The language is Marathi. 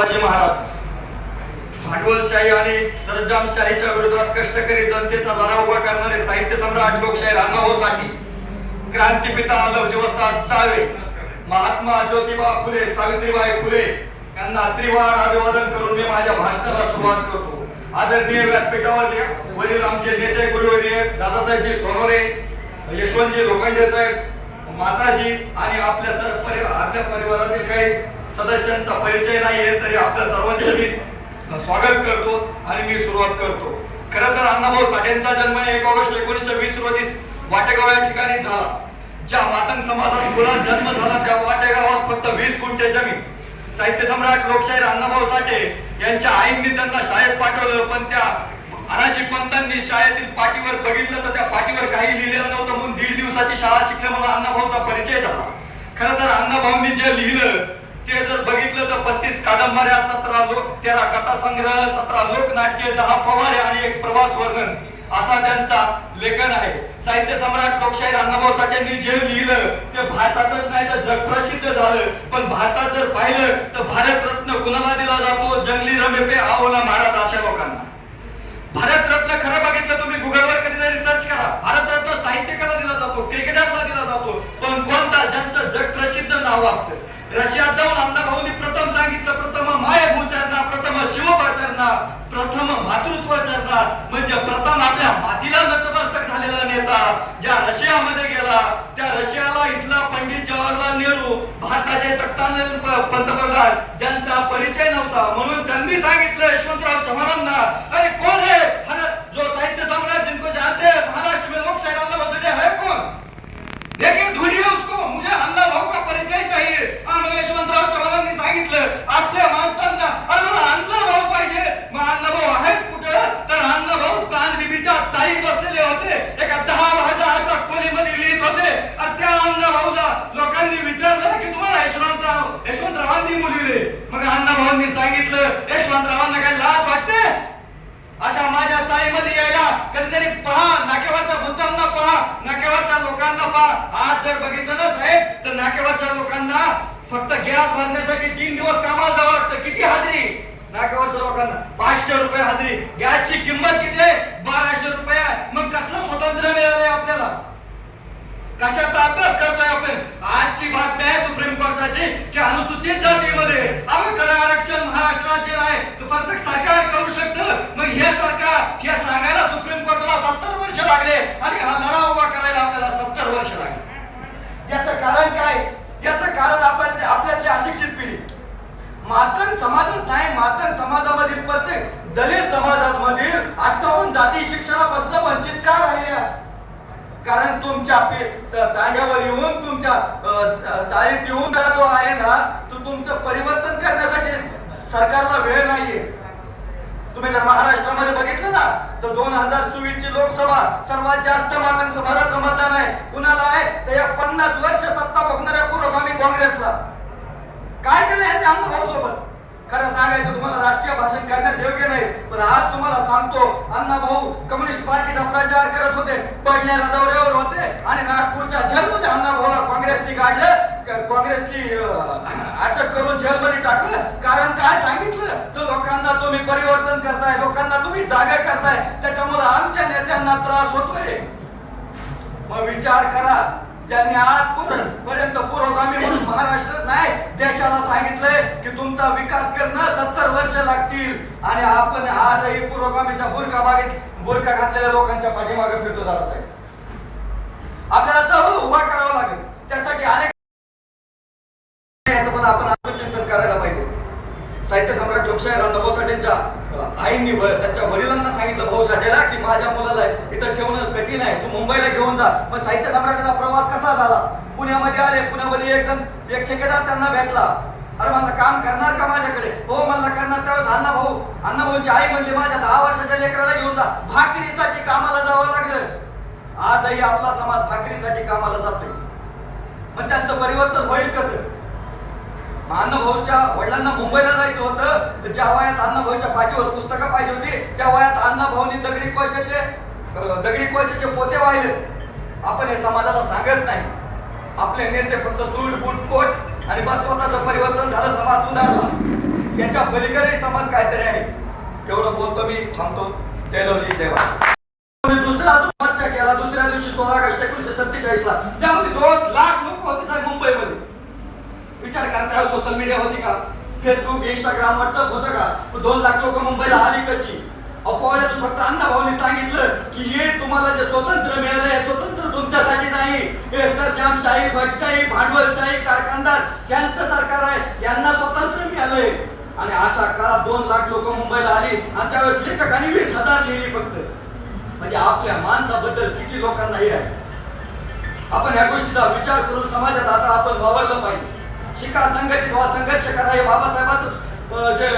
शिवाजी महाराज. भांडवलशाही आणि सरंजामशाहीच्या विरोधात कष्टकरी जनतेचा लढा उभा करणारे साहित्य सम्राट लोकशाही अण्णाभाऊ साठे क्रांतीपिता लवजीवस्ताद साळवे महात्मा ज्योतिबा फुले सावित्रीबाई फुले यांना त्रिवार अभिवादन करून मी माझ्या भाषणाला सुरुवात करतो. आदरणीय व्यासपीठावर वरील आमचे नेते गुरुवर्य दादासाहेबजी सोनोरे यशवंतजी लोखंडे साहेब माताजी आणि आपल्या सर परिवार आपल्या परिवारातील काही सदस्यांचा परिचय नाही आहे तरी आपल्या सर्वांचे मी स्वागत करतो आणि मी सुरुवात करतो. खरं तर अण्णाभाऊ साठेंचा जन्म एक ऑगस्ट एकोणीसशे वीस रोजी वाटेगाव या ठिकाणी झाला. ज्या मातंग समाजात मुलात जन्म झाला त्या वाटेगावात फक्त वीस गुंठे जमीन. साहित्य सम्राट लोकशाहीर अण्णाभाऊ साठे यांच्या आईंनी त्यांना शाळेत पाठवलं पण त्या अनाजी पंतांनी शाळेतील पाठीवर बघितलं तर त्या पाठीवर काही लिहिलेलं नव्हतं म्हणून दीड दिवसाची शाळा शिकल्या म्हणून अण्णाभाऊचा परिचय झाला. खरं तर अण्णाभाऊंनी जे लिहिलं ते जर बघितलं तर पस्तीस कादंबऱ्या सतरा लोक तेरा कथा संग्रह सतरा लोकनाट्य दहा पवारे आणि एक प्रवास वर्णन. असा त्यांचा लेखन आहे. साहित्य सम्राट लोकशाहीर अण्णाभाऊ साठेंनी जे लिहिलं ते भारतातच नाही तर जगप्रसिद्ध झालं. पण भारतात जर पाहिलं तर भारतरत्न कुणाला दिला जातो? जंगली रमेपे आओला महाराज अशा लोकांना. भारतरत्न खरं बघितलं तुम्ही गुगलवर कधीतरी सर्च करा. भारतरत्न साहित्यकाला दिला जातो क्रिकेटरला दिला जातो. पण कोणता? ज्यांचं जगप्रसिद्ध नाव असतं. ज्या रशियामध्ये गेला त्या रशियाला इथला पंडित जवाहरलाल नेहरू भारताचे तत्कालीन पंतप्रधान ज्यांचा परिचय नव्हता म्हणून त्यांनी सांगितलं यशवंतराव चव्हाणांना अरे कोण है हर- जो साहित्य सम्राट जिनको जानते हैं महाराष्ट्र में लोक शायर अण्णाभाऊ साठे है कौन लेकिन ढूंढिए उसको मुझे अण्णा भाऊ का परिचय चाहिए आणि मग यशवंतराव चव्हाणांनी सांगितलं आपल्या माणसांना अरे मला अण्णा भाऊ पाहिजे मग अण्णा भाऊ आहेत कुठं तर अण्णा भाऊ चांद बिबीच्या चाळी बसलेले होते एका दहा हजाराच्या खोलीमध्ये लिहित होते आणि त्या अण्णा भाऊला लोकांनी विचारलं की तुम्हाला यशवंतराव यशवंतरावांनी मुली मग अण्णा भाऊंनी सांगितलं यशवंतरावांना काय लाज वाटते अशा माझ्या चाळीमध्ये यायला कधीतरी पहा नाकेवरच्या बुद्धांना पहा नाकेवरच्या लोकांना पहा आज जर बघितलं ना साहेब? तर नाकेवरच्या लोकांना फक्त गॅस भरण्यासाठी तीन दिवस कामाला जावं लागतं. किती हाजरी? नाकेवरच्या लोकांना. पाचशे रुपये हाजरी. गॅसची किंमत किती आहे? बाराशे रुपये मग कसलं स्वातंत्र्य मिळालंय आपल्याला? कशाचा अभ्यास करतोय आपण? आजची बातमी आहे सुप्रीम कोर्टाची की अनुसूचित जातीमध्ये अवकड आरक्षण महाराष्ट्रात जे आहे तो प्रत्येक सरकार करू शकतं मग हे सरकार हे सांगायला सुप्रीम कोर्टाला सत्तर वर्ष लागले आणि हा लढा उभा करायला आपल्याला सत्तर वर्ष लागले याचं कारण काय याचं कारण आपण आपल्यातली अशिक्षित पिढी मातंग समाजच नाही मातंग समाजामधील प्रत्येक दलित समाजामधील अठ्ठावन्न जाती शिक्षणापासून वंचित का राहिल्या कारण तुमच्या तांड्यावर येऊन तुमच्या अ, चाळीत येऊन जो आहे ना तो तुमचं परिवर्तन करण्यासाठी सरकारला वेळ नाहीये. तुम्ही जर महाराष्ट्रामध्ये बघितलं ना तर दोन हजार चोवीस ची लोकसभा सर्वात जास्त मातंग समाजाचं मतदान आहे. कुणाला आहे? तर या पन्नास वर्ष सत्ता भोगणाऱ्या पुरोगामी काँग्रेसला. काय केलं यांनी भाऊ सोबत? खरं सांगायचं तुम्हाला राजकीय भाषण करण्यात योग्य नाही पण आज तुम्हाला सांगतो अण्णा भाऊ कम्युनिस्ट पार्टीचा प्रचार करत होते पडण्याला दौऱ्यावर होते आणि नागपूरच्या जेलमध्ये अण्णाभाऊला काँग्रेसनी काढलं काँग्रेसनी अटक करून जेलमध्ये टाकलं. कारण काय सांगितलं? तो लोकांना तुम्ही परिवर्तन करताय लोकांना तुम्ही जागा करताय त्याच्यामुळे आमच्या नेत्यांना त्रास होतोय. मग विचार करा ज्यांनी आज पर्यंत पुरोगामी म्हणून महाराष्ट्र नाही देशाला सांगितलंय की तुमचा विकास करणं सत्तर वर्ष लागतील. आणि आपण आजही पुरोगामीच्या बुरका बागेत बुरखा घातलेल्या लोकांच्या पाठीमागे फिरतो दादासाहेब आपल्याला चळवळ उभा करावा लागेल. त्यासाठी अनेक पण आपण आत्मचिंतन करायला पाहिजे. साहित्य सम्राट लोकशाही नभोसाठेंच्या आईंनी त्यांच्या वडिलांना सांगितलं भाऊ साठेला की माझ्या मुलाला इथं ठेवणं कठीण आहे. तू मुंबईला घेऊन जा. मग साहित्य सम्राटाचा प्रवास कसा झाला? पुण्यामध्ये आले पुण्यामध्ये एक जण एक ठेकेदार त्यांना भेटला. अरे मला काम करणार का माझ्याकडे? हो मला करणार. त्यावेळेस अण्णा भाऊ अण्णा भाऊची आई म्हणली माझ्या दहा वर्षाच्या लेकराला घेऊन जा. भाकरीसाठी कामाला जावं लागलं. आजही आपला समाज भाकरीसाठी कामाला जातोय. मग त्यांचं परिवर्तन होईल अण्णाभाऊच्या वडिलांना मुंबईला जायचं होतं तर ज्या वयात अण्णाभाऊच्या पाठीवर पुस्तकं पाहिजे होती त्या वयात अण्णाभाऊनी दगडी कोशाचे दगडी कोशाचे पोते वाहिले. आपण हे समाजाला सांगत नाही. आपले नेते फक्त सूट बूट कोट आणि बस स्वतःचं परिवर्तन झालं समाज सुधारला. याच्या पलीकडे समाज काहीतरी आहे. एवढं बोलतो मी थांबतो. जय लवजी देवा. दुसरा जो केला दुसऱ्या दिवशी सोळा ऑगस्ट एकोणीशे सत्तेचाळीस ला त्यामध्ये दोन लाख लोक होते साहेब मुंबईमध्ये विचार त्यावेळेस सोशल मीडिया होती का? फेसबुक इंस्टाग्राम व्हॉट्सअप होतं का? दोन लाख लोक मुंबईला आली कशी? अपवाड्यातून फक्त अण्णाभाऊनी सांगितलं की हे तुम्हाला जे स्वतंत्र मिळालं हे स्वतंत्र तुमच्यासाठी नाही. हे सरजामशाही भटशाही भांडवलशाही कारखानदार यांचं सरकार आहे यांना स्वतंत्र मिळालंय. आणि अशा काळात दोन लाख लोक मुंबईला आली आणि त्यावेळेस लेखकांनी वीस हजार लिहिली फक्त. म्हणजे आपल्या माणसाबद्दल किती लोकांना हे आहे? आपण या गोष्टीचा विचार करून समाजात आता आपण वावरलं पाहिजे. शिका संघटित व्हा संघर्ष करा. हे बाबासाहेबांचं जे